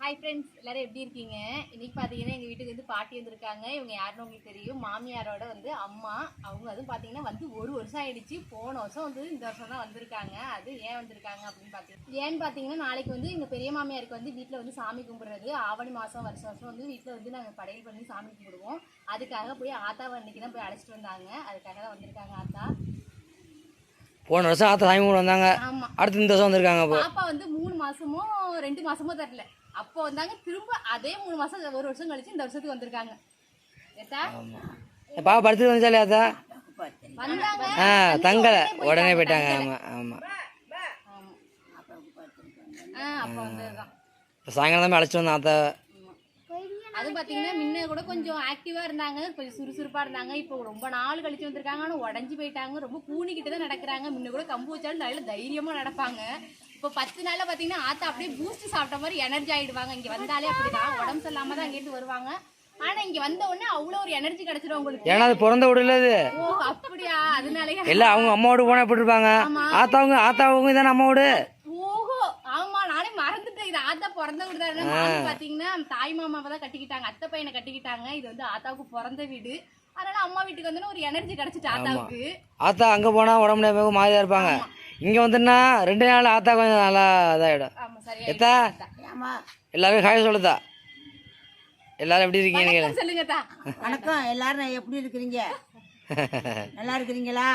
Hi friends எல்லாரும் எப்படி இருக்கீங்க? இன்னைக்கு பார்த்தீங்கன்னா எங்கள் வீட்டுக்கு வந்து பாட்டி வந்திருக்காங்க. இவங்க யாருன்னு உங்களுக்கு தெரியும். மாமியாரோட வந்து அம்மா. அவங்க அதுவும் பார்த்தீங்கன்னா வந்து ஒரு வருஷம் ஆயிடுச்சு. போன வருஷம் வந்து இந்த வருஷம் தான் வந்திருக்காங்க. அது ஏன் வந்திருக்காங்க அப்படின்னு பார்த்தீங்கன்னா ஏன்னு பார்த்தீங்கன்னா நாளைக்கு வந்து எங்கள் பெரிய மாமியாருக்கு வந்து வீட்டில் வந்து சாமி கும்பிடுறது. ஆவணி மாதம் வருஷம் வருஷம் வந்து வீட்டில் வந்து நாங்கள் படையல் பண்ணி சாமி கும்பிடுவோம். அதுக்காக போய் ஆத்தாவை அன்னைக்கு தான் போய் அழைச்சிட்டு வந்தாங்க. அதுக்காக தான் வந்திருக்காங்க ஆத்தா. போன வருஷம் ஆத்தா சாமி கும்பிட வந்தாங்க. ஆமாம் அடுத்து இந்த வருஷம் வந்திருக்காங்க பாப்பா வந்து மூணு மாசமோ ரெண்டு மாசமோ தரல. அப்போ வந்தாங்க திரும்ப அதே மூணு மாசம் ஒரு வருஷம் கழிச்சு இந்த வருஷத்துக்கு வந்திருக்காங்க. பாப்பா படுத்துட்டு வந்துச்சாலே ஆத்தா வந்தாங்க. ஆ தங்கலை. உடனே போயிட்டாங்க. ஆமாம் ஆமாம் ஆமா. ஆ அப்போ வந்ததுதான். இப்போ சாயங்காலம் தான் அழைச்சிட்டு வந்தேன் ஆத்தா. அது பாத்தீங்கன்னா முன்ன கூட கொஞ்சம் ஆக்டிவா இருந்தாங்க. கொஞ்சம் சுறுசுறுப்பா இருந்தாங்க. இப்போ ரொம்ப நாள் கழிச்சு வந்திருக்காங்க. ஆனா உடஞ்சு போயிட்டாங்க. ரொம்ப கூணிக்கிட்டு தான் நடக்கிறாங்க. முன்ன கூட கம்பு வச்சாலும் நல்ல தைரியமா நடப்பாங்க. இப்போ பத்து நாள்ல பாத்தீங்கன்னா ஆத்தா அப்படியே பூஸ்ட் சாப்பிட்ட மாதிரி எனர்ஜி ஆயிடுவாங்க. இங்க வந்தாலே அப்படிதான். உடம்பு சரியில்லாம தான் அங்கேருந்து வருவாங்க. ஆனா இங்க வந்த உடனே அவ்வளோ ஒரு எனர்ஜி கிடைச்சிடும் உங்களுக்கு. ஏன்னா அது பிறந்த அது. ஓ அப்படியா? அதனாலயா? எல்லாம் அவங்க அம்மாவோட போனால் எப்படி இருப்பாங்க? ஆத்தாவுங்க ஆத்தாவுங்க இதானே அம்மாவோடு ஓஹோ ஆமா நானே மறந்துட்டேன். இது ஆத்தா பிறந்த வீடு தானே. பாத்தீங்கன்னா தாய் மாமாவை தான் கட்டிக்கிட்டாங்க. அத்தை பையனை கட்டிக்கிட்டாங்க. இது வந்து ஆத்தாவுக்கு பிறந்த வீடு. அதனால அம்மா வீட்டுக்கு வந்தோன்னா ஒரு எனர்ஜி கிடைச்சிட்டு ஆத்தாவுக்கு. ஆத்தா அங்கே போனால் உடம்பு முடியாம மாதிரியா இருப்பாங்க. இங்கே வந்துன்னா ரெண்டு நாள் ஆத்தா கொஞ்சம் நல்லா இதாகிடும் ஆமா சரியா எத்தா எல்லாரும் ஹாய் சொல்லுதா. எல்லாரும் எப்படி இருக்கீங்க வணக்கம் சொல்லுங்க தா வணக்கம். எல்லாரும் எப்படி இருக்கிறீங்க? நல்லா இருக்கிறீங்களா?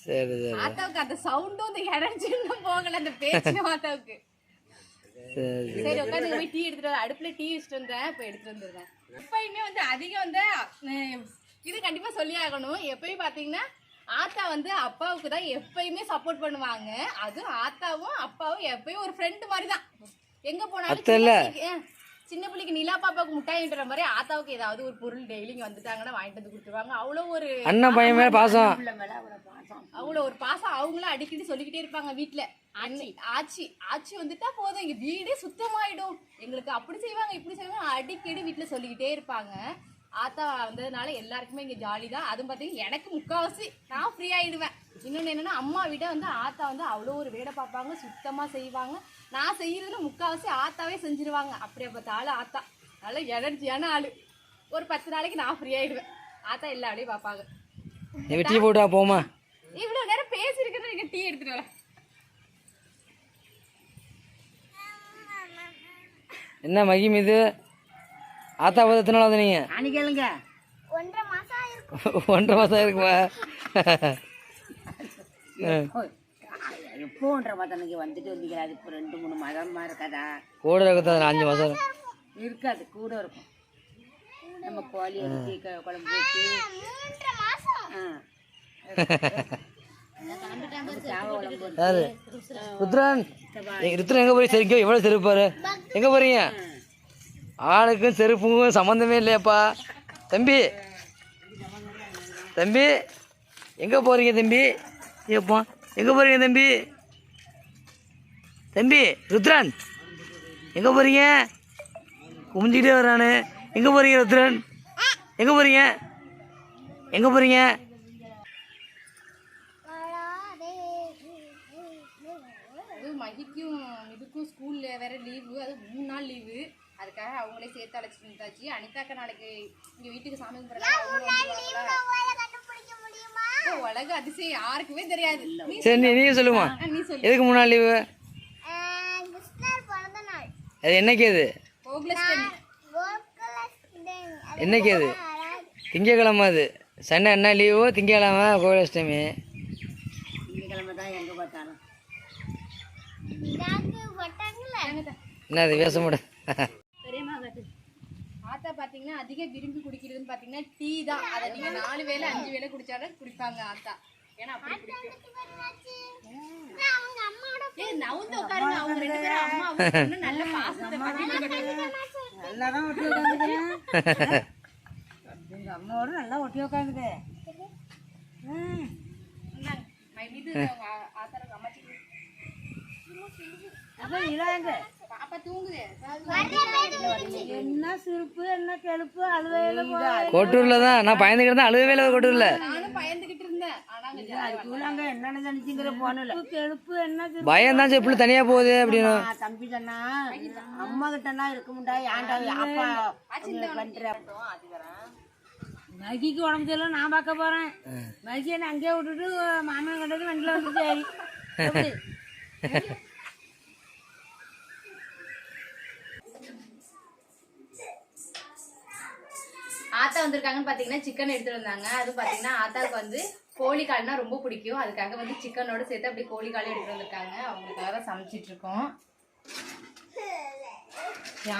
சரி சரி. ஆத்தாவுக்கு அந்த சவுண்டும் அந்த எனர்ஜியும் போகல அந்த பேச்சும் ஆத்தாவுக்கு. சரி சரி. உட்காந்து போய் டீ எடுத்துட்டு வர அடுப்புல டீ வச்சுட்டு வந்தேன் இப்போ எடுத்துட்டு வந்துடுறேன். எப்பயுமே வந்து அதிகம் வந்து அஹ், இது கண்டிப்பா சொல்லி ஆகணும். எப்பயும் பாத்தீங்கன்னா ஆத்தா வந்து அப்பாவுக்கு தான் எப்பயுமே சப்போர்ட் பண்ணுவாங்க. அதுவும் ஆத்தாவும் அப்பாவும் எப்பயும் ஒரு ஃப்ரெண்டு மாதிரி தான் எங்க போனாலும். சின்ன பிள்ளைக்கு- அஹ், சின்ன பிள்ளைக்கு நிலா பாப்பாவுக்கு முட்டாய் வாங்கிட்டு மாதிரி ஆத்தாவுக்கு ஏதாவது ஒரு பொருள் டெய்லி இங்க வந்துட்டாங்கன்னா வாங்கிட்டு வந்து கொடுத்துருவாங்க. அவ்வளோ ஒரு அண்ணன் பையன் மேலே பாசம். அவ்வளோ ஒரு பாசம். அவங்களும் அடிக்கடி சொல்லிக்கிட்டே இருப்பாங்க வீட்ல. ஆச்சி. ஆச்சி ஆச்சி வந்துட்டா போதும். எங்க வீடே சுத்தமாயிடும். எங்களுக்கு அப்படி செய்வாங்க இப்படி செய்வாங்க. அடிக்கடி வீட்ல சொல்லிக்கிட்டே இருப்பாங்க. ஆத்தா வந்ததுனால எல்லாருக்குமே இங்க ஜாலி தான் அதுவும் பார்த்தீங்கன்னா எனக்கு முக்காவாசி நான் ஃப்ரீ இன்னொன்று என்னன்னா அம்மா விட வந்து ஆத்தா வந்து அவ்வளோ ஒரு வேலை பார்ப்பாங்க சுத்தமா செய்வாங்க. நான் செய்யறதுல முக்காவாசி ஆத்தாவே செஞ்சிருவாங்க. அப்படியே ஆளு ஆத்தா நல்ல எனர்ஜியான ஆளு. ஒரு பத்து நாளைக்கு நான் ஃப்ரீ ஆத்தா எல்லா வேலையும் பார்ப்பாங்க. நீங்கள் டீ போட்டா போமா? இவ்வளவு நேரம் பேசிருக்கிறது நீங்க டீ எடுத்துட்டு வரேன். என்ன மகிம் இது? ஆத்தா பார்த்து எத்தனை நாள் வந்தீங்க கேளுங்க. ஒன்றரை மாதம் இருக்குமா எப்போன்ற பார்த்தனுக்கு வந்துட்டு வந்தீங்களா அது இப்போ ரெண்டு மூணு மாதமா இருக்காதா? கூட இருக்கிறது அஞ்சு மாதம் இருக்காது கூட இருக்கும். நம்ம கோழி க- குழம்பு வச்சு. ருத்ரன். எங்க ருத்ரன் எங்க போய் செருக்கோ எவ்வளவு செருப்பு பாரு எங்க போறீங்க? ஆளுக்கும் செருப்புக்கும் சம்மந்தமே இல்லையாப்பா. தம்பி. தம்பி. எங்கே போகிறீங்க தம்பி? ஏப்பா எங்கே போகிறீங்க தம்பி? தம்பி ருத்ரன். எங்கே போகிறீங்க குமிஞ்சிக்கிட்டே வரானு எங்கே போகிறீங்க ருத்ரன்? எங்கே போகிறீங்க எங்கே போகிறீங்க அது மகிக்கும் இதுக்கும் ஸ்கூல்ல வேற லீவு அது மூணு நாள் லீவு அதுக்காக அவங்களே சேர்த்து அழைச்சிட்டு வந்தாச்சு. அனிதாக்கா நாளைக்கு இங்க வீட்டுக்கு சாமி கும்பிட்றாங்க. உலக அதிசயம். யாருக்குமே தெரியாது. சரி நீ சொல்லுமா. நீ சொல்லு. எதுக்கு மூணு நாள் லீவு அது என்னைக்கு அது? என்னைக்கு அது? திங்கக்கிழமை அது. சண்டை என்ன லீவு திங்கக்கிழமை கோகுலாஷ்டமி திங்கக்கிழமை தான் எங்கே பார்த்தாலும் என்ன அது பேச மாட்டேன் ஆத்தா பாத்தீங்கன்னா அதிக விரும்பி குடிக்கிறதுன்னு பாத்தீங்கன்னா டீ தான். அதை நீங்க நாலு வேளை அஞ்சு வேளை குடிச்சாலும் குடிப்பாங்க ஆத்தா. ஏன்னா அப்படி பிடிக்கும் ஏய் நவுந்து உட்காருங்க. அவங்க ரெண்டு பேரும் அம்மா நல்ல பாசத்தை பாத்தீங்கன்னா நல்லா தான் ஒட்டி உட்காந்துக்கிறேன் எங்கள் அம்மாவோட நல்லா ஒட்டி உட்காந்துது இது ஆத்தாருக்கு அம்மாச்சி அப்போ இதாங்க பாப்பா என்ன சிரிப்பு என்ன கெழுப்பு அழுவையில கொட்டூரில் தான். நான் பயந்துக்கிட்டு தான் அழுகவே இல்லை கொட்டூரில். பயம் தான் எப்படி தனியாக போகுது அப்படின்னு. தம்பி சொன்னா அம்மா கிட்டனா இருக்க முடியா ஏன்டா அப்பா பண்ற? மகிக்கு உடம்பு சரியில்லை நான் பார்க்க போறேன். மகி என்ன அங்கேயே விட்டுட்டு மாமன் கண்டது வண்டியில் வந்து சரி. ஆத்தா வந்திருக்காங்கன்னு பாத்தீங்கன்னா சிக்கன் எடுத்துட்டு வந்தாங்க. அது பாத்தீங்கன்னா ஆத்தாவுக்கு வந்து கோழி கால்னா ரொம்ப பிடிக்கும். அதுக்காக வந்து சிக்கனோட சேர்த்து அப்படியே கோழி காலும் எடுத்துட்டு வந்திருக்காங்க. அவங்களுக்காக தான் சமைச்சிட்டு இருக்கோம்.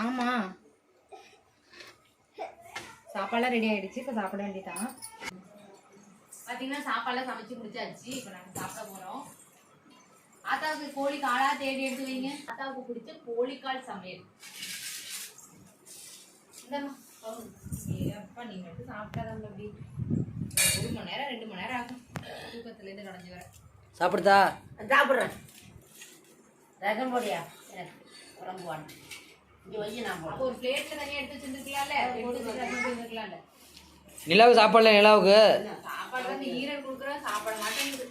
ஆமா சாப்பாடுலாம் ரெடி ஆயிடுச்சு. இப்போ சாப்பிட வேண்டியதான் பாத்தீங்கன்னா சாப்பாடெல்லாம் சமைச்சு முடிச்சாச்சு. இப்போ நாங்க சாப்பிட போறோம். ஆத்தாவுக்கு கோழி காலா தேடி எடுத்து வைங்க. ஆத்தாவுக்கு பிடிச்ச கோழிக்கால் சமையல். இந்தாம்மா, ஏப்பா, நீ மட்டும் சாப்பிட்டாதான் அப்படி ஒரு மணி நேரம் ரெண்டு மணி நேரம் ஆகும். தூக்கத்துல இருந்து கடைஞ்சு வர. சாப்பிடுதா? சாப்பிட்றேன். ரகம் போடியா எனக்கு உடம்பு இங்கே நான் அப்போ ஒரு பிளேட்ல தனியா எடுத்து வச்சிருந்துக்கலாம்ல எடுத்து வச்சு ரசம் பண்ணிருக்கலாம்ல நிலாவுக்கு சாப்பாடல நிலாவுக்கு? சாப்பாடு வந்து ஈரல் கொடுக்குறோம் சாப்பிட மாட்டேங்குது.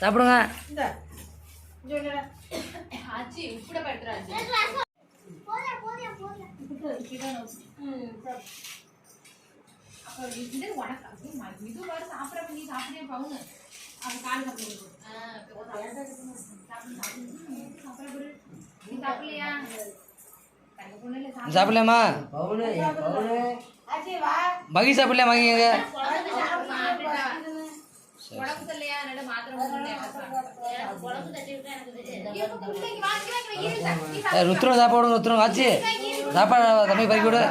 சாப்பிடுங்க. இந்த ஆச்சி உப்புட படுத்துறாச்சு அப்போ இது உனக்கு அப்படியே ம- இது பாரு சாப்பிட்றப்ப நீ சாப்பிடே பவுனு அவன் கால் சாப்பிடுங்க சாப்பிடு சாப்பிடு சாப்பிட பாரு நீ சாப்பிடலையா தங்க பொண்ணு சாப்பிடலாமா மகி சாப்பிடலையா மகி எங்க ருத்ரம் சாப்பாடு ருத்ரம் ஆச்சு சாப்பாடு தம்பி பறக்கி விடு